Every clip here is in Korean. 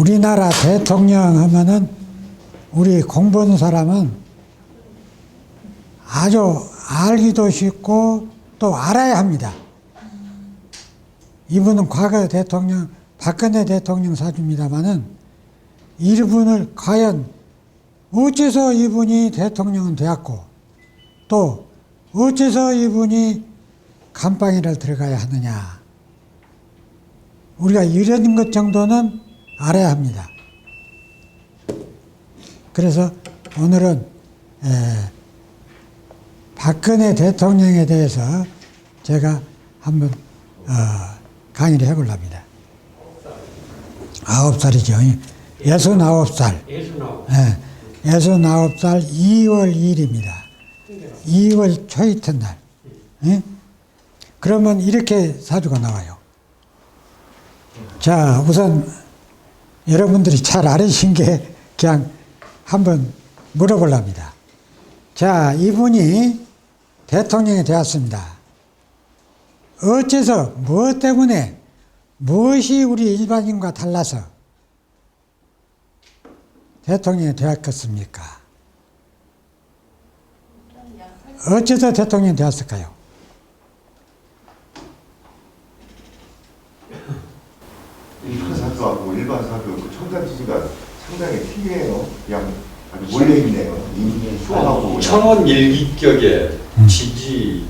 우리나라 대통령 하면은 우리 공부한 사람은 아주 알기도 쉽고 또 알아야 합니다. 이분은 과거 대통령 박근혜 대통령 사주입니다만은 이분을 과연 어째서 이분이 대통령은 되었고 또 어째서 이분이 감방에를 들어가야 하느냐 우리가 이런 것 정도는 알아야 합니다. 그래서 오늘은 에, 박근혜 대통령에 대해서 제가 한번 어, 강의를 해보려 합니다. 아홉 살이죠. 예순 아홉 살. 예순아홉. 예, 예순 아홉 살 2월 2일입니다. 2월 초이튿 날. 예? 그러면 이렇게 사주가 나와요. 자, 우선 여러분들이 잘 알으신 게 그냥 한번 물어보랍니다. 자, 이분이 대통령이 되었습니다. 어째서, 무엇 때문에, 무엇이 우리 일반인과 달라서 대통령이 되었겠습니까? 어째서 대통령이 되었을까요? 일반 사주하고 일반 사주 상당히 희미해요. 그냥 아주 몰려 있네요. 수하고 그냥. 천원 일기격에 지지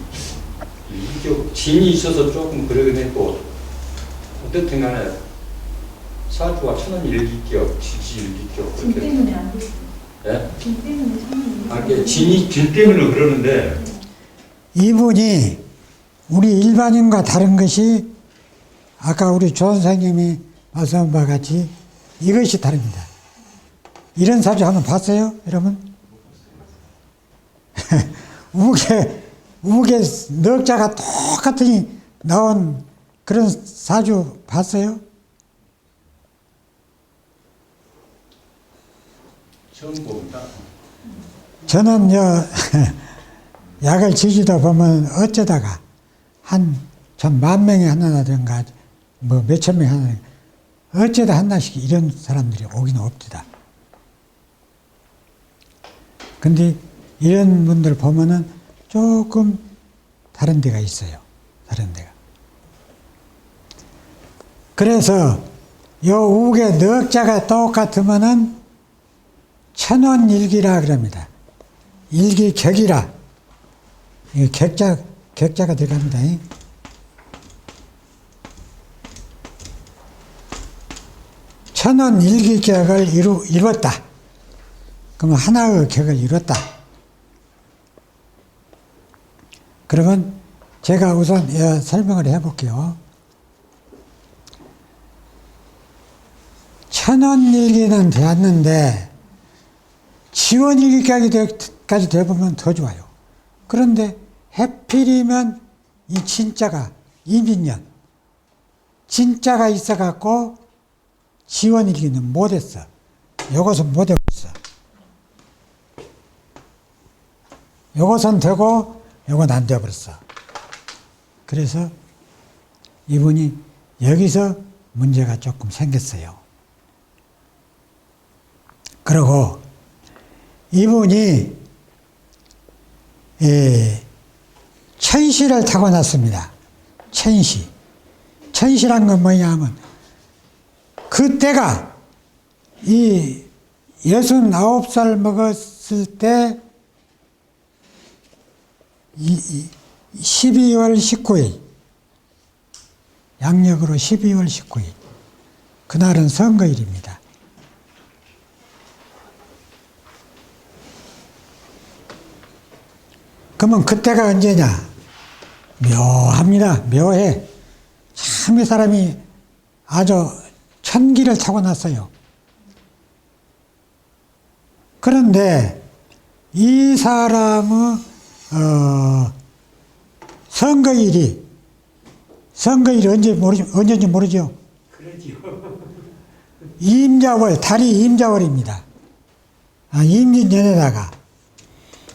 일기격 진이 있어서 조금 그러긴 했고 어쨌든 간에 사주가 천원 일기격 지지 일기격 진 그렇게 때문에 안 되지. 예? 진 때문에 참는 아, 이게 진이 진 때문에 그러는데 이분이 우리 일반인과 다른 것이 아까 우리 조 선생님이 말씀한 바와 같이 이것이 다릅니다. 이런 사주 한번 봤어요, 여러분? 우게, 우게 넉자가 똑같이 나온 그런 사주 봤어요? 처음 봅니다. 저는 요 약을 지지다 보면 어쩌다가 한 전만 명이 하나라든가 뭐 몇천 명이 하나 어쩌다 하나씩 이런 사람들이 오기는 없디다. 근데 이런 분들 보면은 조금 다른 데가 있어요. 다른 데가. 그래서 요 우게 넉자가 똑같으면은 천원 일기라 그럽니다. 일기 격이라. 이 격자, 격자가 들어갑니다. 천원 일기격을 이루, 이뤘다. 그러면 하나의 격을 이뤘다. 그러면 제가 우선 예, 설명을 해볼게요. 천원일기는 되었는데 지원일기까지 돼보면 더 좋아요. 그런데 해필이면 이 진짜가 이민년 진짜가 있어갖고 지원일기는 못했어. 요것은 못했어. 요것은 되고 요건 안 되어버렸어. 그래서 이분이 여기서 문제가 조금 생겼어요. 그리고 이분이 예, 천시를 타고났습니다. 천시. 천시란 건 뭐냐 하면 그때가 이 예순아홉 살 먹었을 때 12월 19일 양력으로 12월 19일 그날은 선거일입니다. 그러면 그때가 언제냐? 묘합니다. 묘해. 참 이 사람이 아주 천기를 타고났어요. 그런데 이 사람의 어, 선거일이 선거일이 언제 모르 언제인지 모르죠. 그러지요. 임자월 달이 임자월입니다. 아, 임진년에다가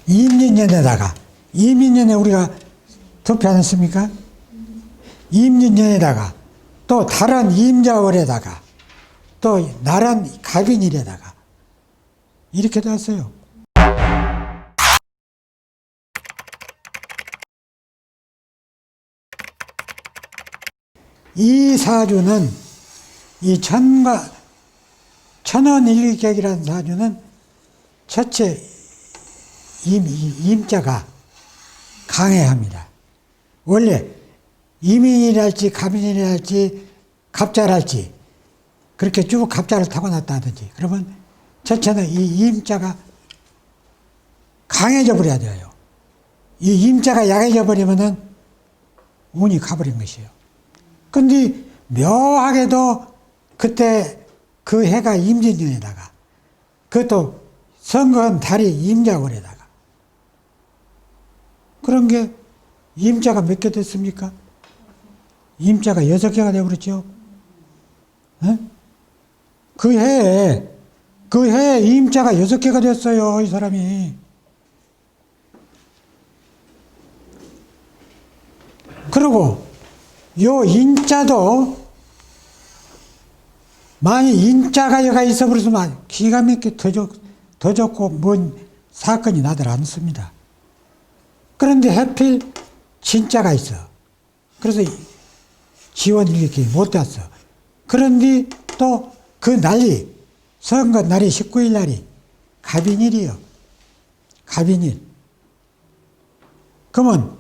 임진년에다가 임진년에 우리가 투표하지 않습니까? 임진년에다가 또 다른 임자월에다가 또 나란 갑인일에다가 이렇게 됐어요. 이 사주는 이 천과 천원일격이라는 사주는 첫째 임, 이- 임자가 강해합니다. 원래 이민이랄지 갑인이랄지 갑자랄지 그렇게 쭉 갑자를 타고났다 하든지 그러면 첫째는 이 임자가 강해져 버려야 돼요. 이 임자가 약해져 버리면은 운이 가버린 것이에요. 근데 묘하게도 그때 그 해가 임진년에다가 그것도 선거한 달이 임자월에다가 그런 게 임자가 몇 개 됐습니까? 임자가 여섯 개가 되어버렸죠. 예? 그 해에 그 해에 임자가 여섯 개가 됐어요. 이 사람이. 그리고 요 인자도 만약 인자가 여가 있어버렸으면 기가 막히게 더, 좋, 더 좋고 뭔 사건이 나들 않습니다. 그런데 하필 진짜가 있어. 그래서 지원 이렇게 못 됐어. 그런데 또 그 날이 선거 날이 19일 날이 갑인일이요. 갑인일. 그러면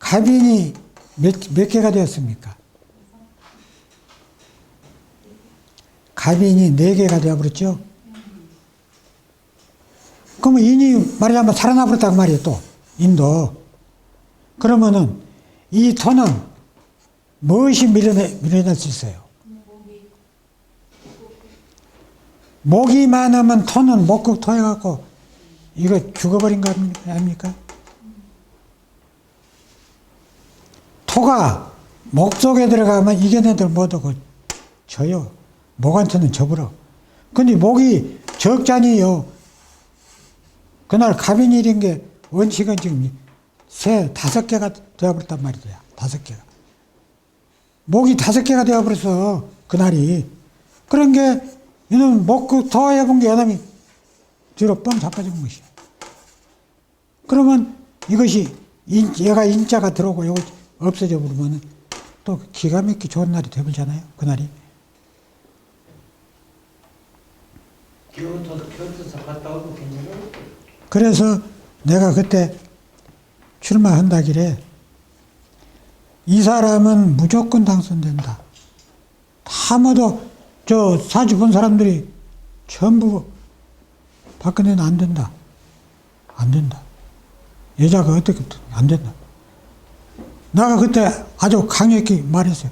갑인이 몇, 몇 개가 되었습니까? 갑인이 네 개가 되어버렸죠. 그러면 인이 말하자면 살아나버렸다고 말이에요, 또. 인도. 그러면은 이 토는 무엇이 밀어내, 밀어낼 수 있어요? 목이 많으면 토는 목극 토해갖고 이거 죽어버린 거 아닙니까? 토가 목 속에 들어가면 이겨내들 못하고 져요. 목한테는 접으러. 근데 목이 적잖이요. 그날 갑인일인 게 원칙은 지금 세, 다섯 개가 되어버렸단 말이죠. 다섯 개가. 목이 다섯 개가 되어버렸어. 그날이. 그런 게, 이놈 목그 토해본 게 이놈이 뒤로 뻥 자빠진 것이야. 그러면 이것이 인, 얘가 인자가 들어오고 이거 없어져 버리면 또 기가 막히게 좋은 날이 되버잖아요. 그날이. 그래서 내가 그때 출마한다길래 이 사람은 무조건 당선된다. 다 모두 저 사주 본 사람들이 전부 박근혜는 안 된다. 안 된다. 여자가 어떻게 안 된다. 내가 그때 아주 강력히 말했어요.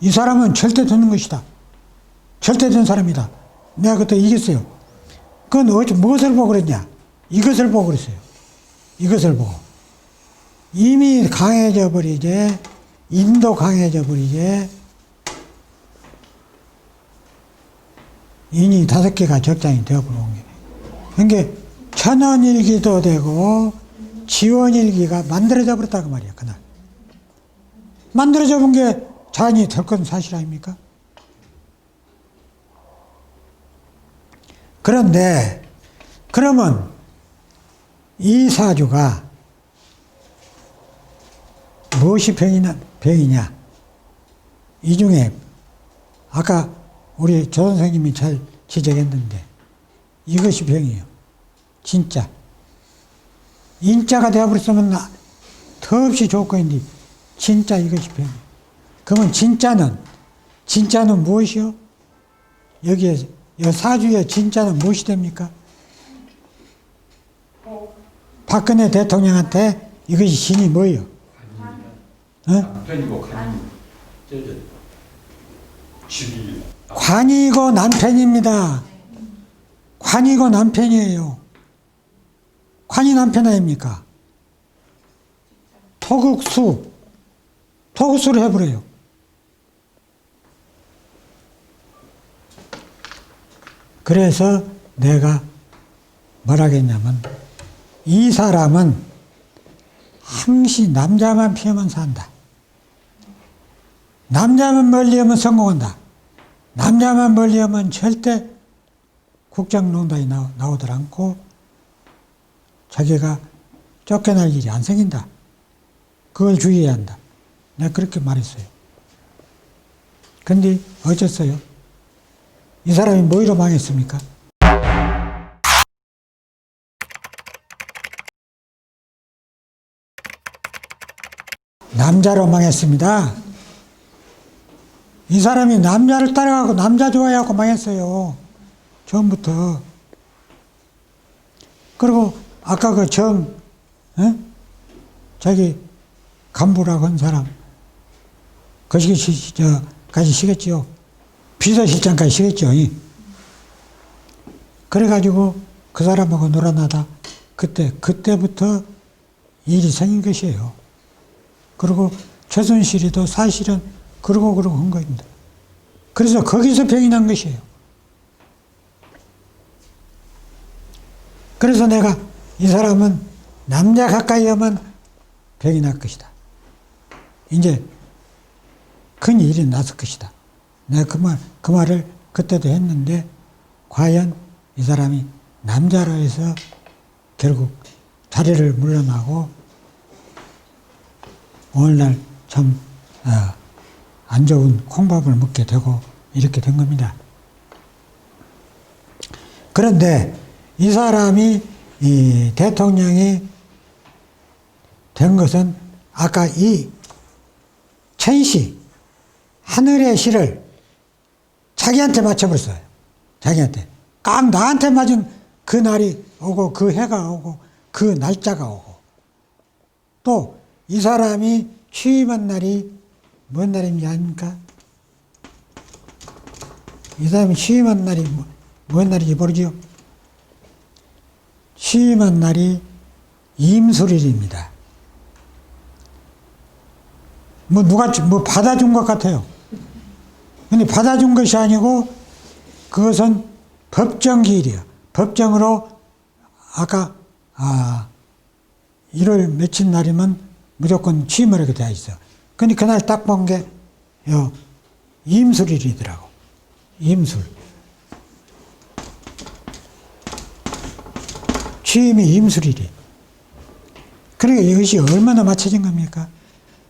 이 사람은 절대 되는 것이다. 절대 된 사람이다. 내가 그때 이겼어요. 그건 어찌 무엇을 보고 그랬냐? 이것을 보고 그랬어요. 이것을 보고. 이미 강해져 버리제, 인도 강해져 버리제, 인이 다섯 개가 적장이 되어버린 게. 그러니까 천원일기도 되고, 지원일기가 만들어져 버렸다고 말이야, 그날. 만들어져 본 게 자연이 될 건 사실 아닙니까? 그런데, 그러면 이 사주가 무엇이 병이냐, 병이냐? 이 중에 아까 우리 조 선생님이 잘 지적했는데 이것이 병이에요. 진짜. 인자가 되어버렸으면 나- 더없이 조건인데 진짜 이것이 병이에요. 그러면 진짜는 진짜는 무엇이요? 여기에 이 사주의 진짜는 무엇이 됩니까? 박근혜 대통령한테 이것이 신이 뭐예요? 어? 남편이고 집이 관이고 남편입니다. 관이고 남편이에요. 관이 남편 아닙니까? 토극수. 토극수를 해버려요. 그래서 내가 뭐라겠냐면 이 사람은 항시 남자만 피하면 산다. 남자만 멀리 하면 성공한다. 남자만 멀리하면 절대 국정농단이 나오, 나오들 않고 자기가 쫓겨날 일이 안 생긴다. 그걸 주의해야 한다. 내가 그렇게 말했어요. 근데 어쨌어요? 이 사람이 뭐로 망했습니까? 남자로 망했습니다. 이 사람이 남자를 따라가고 남자 좋아해갖고 망했어요. 처음부터. 그리고 아까 그 정, 에? 자기 간부라고 한 사람, 거시기 시, 저, 까지 시겠지요. 비서실장까지 시겠죠. 이. 그래가지고 그 사람하고 놀아나다 그때, 그때부터 일이 생긴 것이에요. 그리고 최순실이도 사실은 그러고 그러고 한 겁니다. 그래서 거기서 병이 난 것이에요. 그래서 내가 이 사람은 남자 가까이 하면 병이 날 것이다. 이제 큰 일이 났을 것이다. 내가 그 말, 그 말을 그때도 했는데, 과연 이 사람이 남자로 해서 결국 자리를 물러나고, 오늘날 참, 어, 안 좋은 콩밥을 먹게 되고, 이렇게 된 겁니다. 그런데 이 사람이, 이 대통령이 된 것은 아까 이 천시, 하늘의 시를 자기한테 맞춰버렸어요. 자기한테. 깡 나한테 맞은 그 날이 오고 그 해가 오고 그 날짜가 오고 또 이 사람이 취임한 날이 뭔 날인지 아닙니까? 이 사람이 취임한 날이 뭐- 뭔 날인지 모르죠? 취임한 날이 임술일입니다. 뭐 누가 뭐 받아준 것 같아요. 근데 받아준 것이 아니고 그것은 법정 기일이야. 법정으로 아까 아 1월 며칠 날이면 무조건 취임을 하게 되어 있어. 근데 그날 딱 본게요 임술일이더라고. 임술. 취임이 임술일이. 그러니까 이것이 얼마나 맞춰진 겁니까?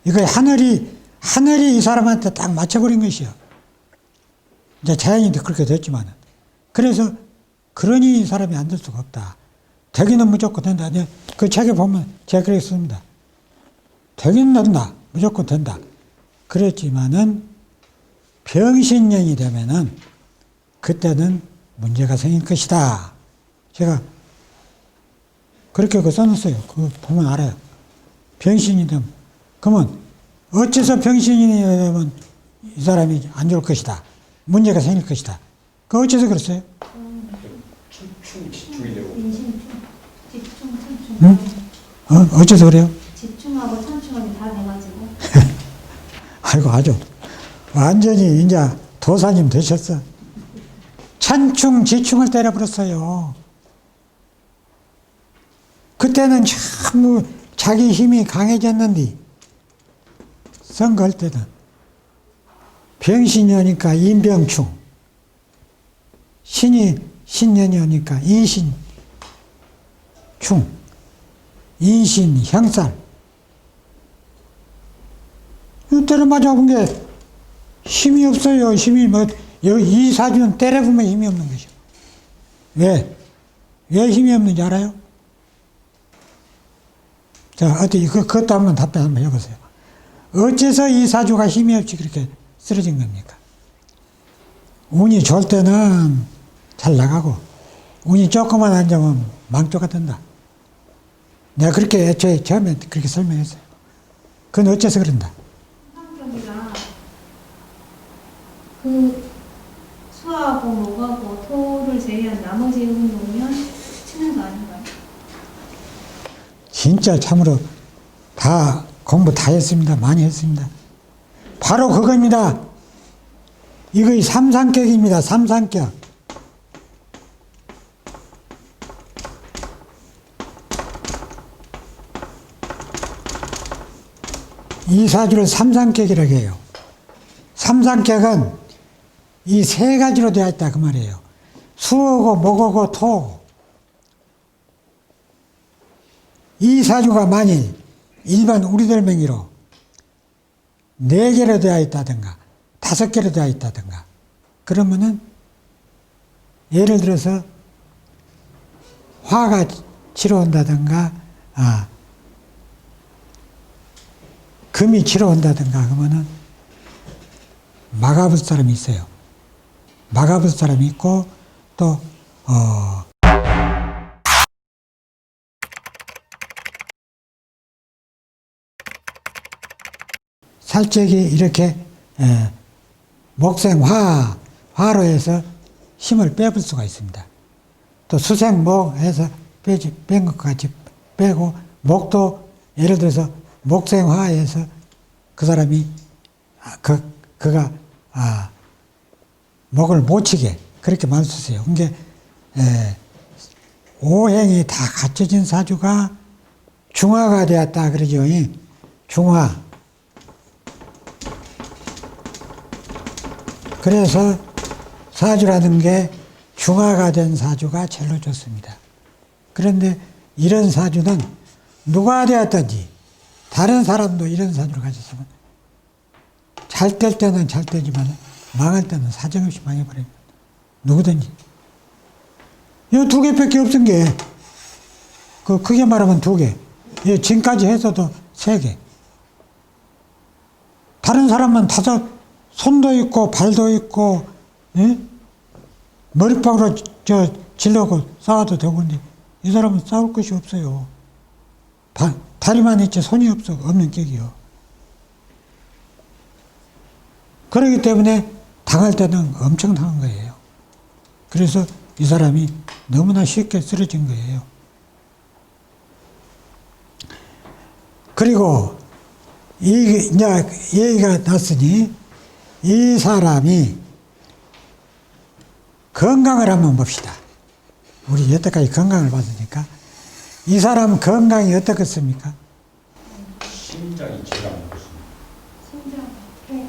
이거 하늘이, 하늘이 이 사람한테 딱 맞춰버린 것이요. 이제 자연인도 그렇게 됐지만은. 그래서, 그러니 이 사람이 안 될 수가 없다. 되기는 무조건 된다. 그 책에 보면 제가 그렇게 씁니다. 되기는 된다. 무조건 된다. 그랬지만은, 병신년이 되면은, 그때는 문제가 생길 것이다. 제가 그렇게 그 써놨어요. 그거 보면 알아요. 병신이 되면. 그러면 어째서 병신이 되면 이 사람이 안 좋을 것이다. 문제가 생길 것이다. 그 어째서 그랬어요? 충충 집중이 되고 인심 집중 응? 어, 어째서 그래요? 집중하고 참충하기 다 돼가지고 아이고, 아주 완전히 이제 도사님 되셨어. 찬충, 지충을 때려버렸어요. 그때는 참 자기 힘이 강해졌는데, 선거할 때는 병신이 오니까 인병충, 신이 신년이 오니까 인신충, 인신 형살. 이때를 맞아본 게 힘이 없어요. 힘이 뭐, 이 사주는 때려보면 힘이 없는 거죠. 왜? 왜 힘이 없는지 알아요? 자, 어디, 그, 그것도 한번 답변 한번 해보세요. 어째서 이 사주가 힘이 없이 그렇게 쓰러진 겁니까? 운이 좋을 때는 잘 나가고, 운이 조금만 안 좋으면 망조가 된다. 내가 그렇게 애초에 처음에 그렇게 설명했어요. 그건 어째서 그런다? 그 수하고 목하고 토를 제외한 나머지 운이 오면 치는 거 아닌가요? 진짜 참으로 다 공부 다 했습니다. 많이 했습니다. 바로 그겁니다. 이거 삼상격입니다. 삼상격. 이 사주를 삼상격이라고 해요. 삼상격은 이 세 가지로 되어 있다 그 말이에요. 수하고 목하고 토. 이 사주가 만일 일반 우리들 명의로 네 개로 되어 있다든가 다섯 개로 되어 있다든가 그러면은 예를 들어서 화가 치러 온다든가 아 금이 치러 온다든가 그러면은 막아볼 사람이 있어요. 막아볼 사람이 있고 또 어, 살짝이 이렇게 에, 목생 화 화로 해서 힘을 빼볼 수가 있습니다. 또 수생 목 해서 빼지 뺀 것 같이 빼고 목도 예를 들어서 목생 화해서 그 사람이 아, 그 그가 아 목을 못 치게 그렇게 말 쓰세요. 그게 에, 오행이 다 갖춰진 사주가 중화가 되었다 그러죠. 이 중화. 그래서 사주라는 게 중화가 된 사주가 제일 좋습니다. 그런데 이런 사주는 누가 되었든지 다른 사람도 이런 사주를 가졌으면 잘 될 때는 잘 되지만 망할 때는 사정없이 망해버립니다. 누구든지. 이 두 개밖에 없은 게, 그, 크게 말하면 두 개. 이 지금까지 해서도 세 개. 다른 사람은 다섯, 손도 있고, 발도 있고, 예? 머리박으로 저, 질러고 싸워도 되고인데, 이 사람은 싸울 것이 없어요. 다, 다리만 있지 손이 없어, 없는 격이요. 그렇기 때문에 당할 때는 엄청 당한 거예요. 그래서 이 사람이 너무나 쉽게 쓰러진 거예요. 그리고 이 이제 얘기가 났으니 이 사람이 건강을 한번 봅시다. 우리 여태까지 건강을 봤으니까 이 사람 건강이 어떻겠습니까? 심장이 좋습니다. 심장, 폐,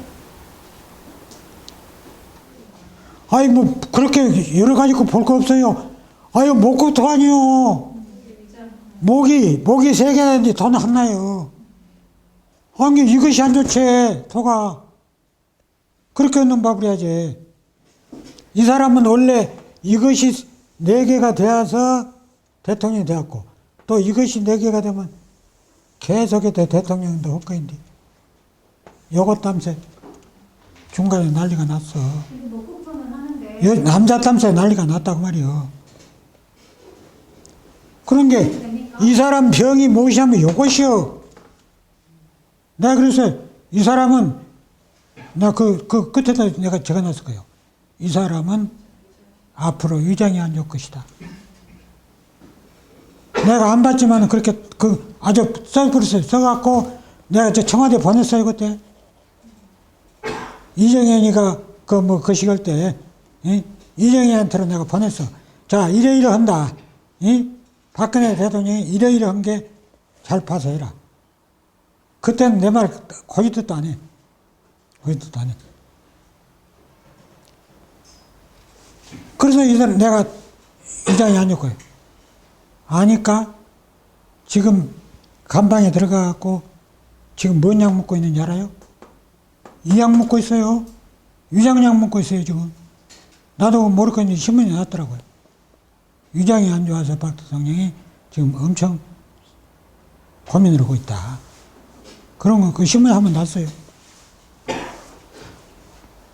아이 뭐 그렇게 여러 가지 거볼거 없어요. 아유 목부터 아니요. 목이 목이 세 개인데 돈 하나요. 아니 이것이 안 좋지 토가 그렇게 밥을 해야지. 이 사람은 원래 이것이 네 개가 되어서 대통령이 되었고 또 이것이 네 개가 되면 계속해서 대통령도 할 거인데 요것 땀새 중간에 난리가 났어. 여- 남자 땀새 난리가 났다고 말이요. 그런 게 이 사람 병이 무엇이냐면 요것이요. 내가 그래서 이 사람은 나 그 그 끝에다 내가 적어놨을 거예요. 이 사람은 앞으로 위장이 안 좋을 것이다. 내가 안 봤지만 그렇게 그 아주 써버렸어요. 써갖고 내가 저 청와대 보냈어요 그때. 이정현이가 그뭐 거식할 때 이? 이정현한테로 내가 보냈어. 자 이래 이래 한다. 이? 박근혜 대통령이 이래 이래 한 게 잘 봐서 해라. 그때는 내말 거기 듣도 안 해. 거기 듣도 안 해. 그래서 이 사람 내가 이장이 아니고요. 아니까 지금 간방에 들어가갖고 지금 뭔 약 먹고 있는지 알아요? 이 약 먹고 있어요. 위장약 먹고 있어요, 지금. 나도 모르겠는데 신문에 나왔더라고요. 위장이 안 좋아서 박 대통령이 지금 엄청 고민을 하고 있다. 그런 거 그 신문에 한번 났어요.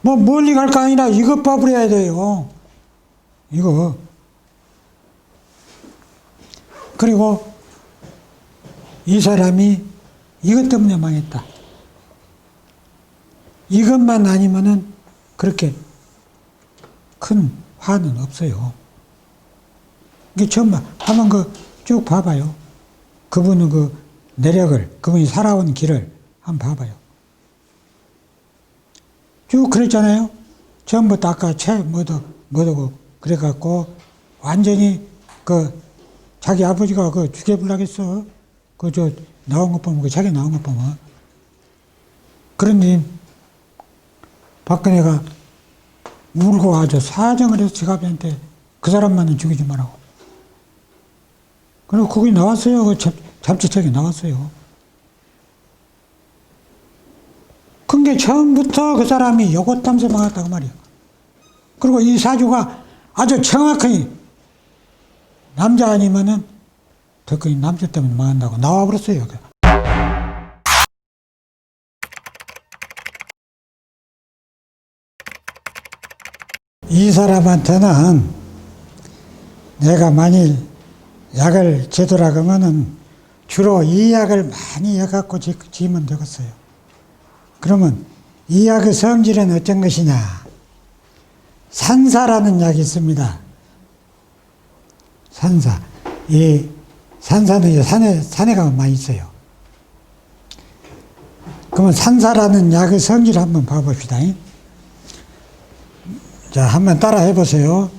뭐 멀리 갈 거 아니라 이것 해야 돼요. 이거. 그리고 이 사람이 이것 때문에 망했다. 이것만 아니면은 그렇게 큰 화는 없어요. 이게 정말 한번 그 쭉 봐봐요. 그분은 그 내력을, 그분이 살아온 길을 한번 봐봐요. 쭉 그랬잖아요. 처음부터 아까 채 뭐도 뭐도 그래갖고 완전히 그 자기 아버지가 그 죽여불라겠어. 그 저 나온 것 보면 그 자기 나온 것 보면 그런데 박근혜가 울고 아주 사정을 해서 지갑한테 그 사람만은 죽이지 말라고. 그리고 거기 나왔어요. 그 잡, 잡지책에 나왔어요. 그게 처음부터 그 사람이 요것 탐세 막았다고 말이야. 그리고 이 사주가 아주 정확하게 남자 아니면은 덕분에 남자 때문에 망한다고 나와버렸어요. 이 사람한테는 내가 만일 약을 제도라 그러면은 주로 이 약을 많이 해갖고 지- 지으면 되겠어요. 그러면 이 약의 성질은 어떤 것이냐? 산사라는 약이 있습니다. 산사. 이 산사는 산에, 산에 가면 많이 있어요. 그러면 산사라는 약의 성질 한번 봐봅시다. 자, 한번 따라 해보세요.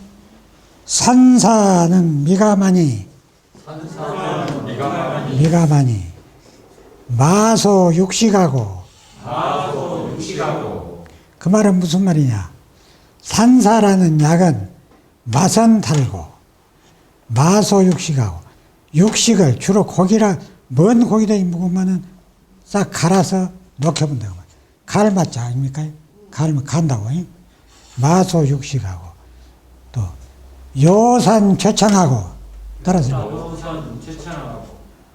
산사는 미가마니. 미가마니. 마소 육식하고. 그 말은 무슨 말이냐? 산사라는 약은 맛은 달고, 마소 육식하고, 육식을 주로 고기라, 먼 고기를 먹으면은 싹 갈아서 녹여본다고. 갈 맞자 아닙니까? 갈면 간다고. 잉? 마소 육식하고, 또, 요산 최창하고, 따라서,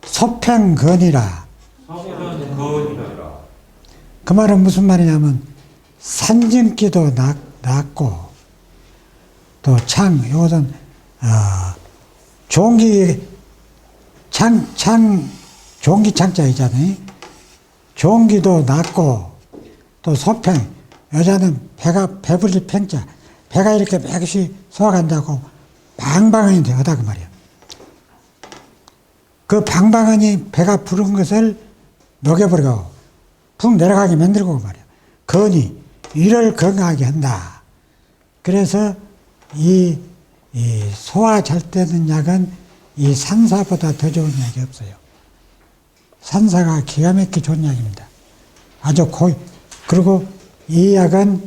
소평건이라. 거니라. 그 말은 무슨 말이냐면 산증기도 낮, 낮고 또 창, 요것은 어, 종기 창, 창, 종기 창자 있잖아요. 종기도 낮고 또 소평, 여자는 배가 배불리 팽자, 배가 이렇게 맥시 소화간다고 방방하니 되다 그 말이야. 그 방방하니 배가 부른 것을 녹여버리고 푹 내려가게 만들고 말이야. 건이 이를 건강하게 한다. 그래서 이, 이 소화 잘 되는 약은 이 산사보다 더 좋은 약이 없어요. 산사가 기가 막히게 좋은 약입니다. 아주 고, 그리고 이 약은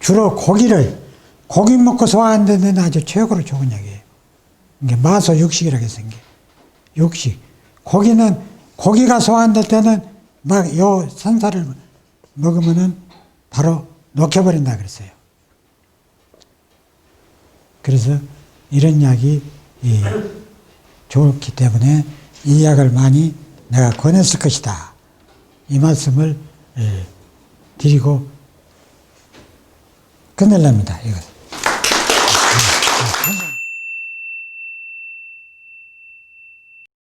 주로 고기를, 고기 먹고 소화 안 되는 아주 최고로 좋은 약이에요. 이게 마소 육식이라고 해서. 육식. 고기는, 고기가 소화 안 될 때는 막 요 산사를 먹으면은 바로 녹여버린다 그랬어요. 그래서 이런 약이 이, 좋기 때문에 이 약을 많이 내가 권했을 것이다. 이 말씀을 예, 드리고 끝낼랍니다. 이것.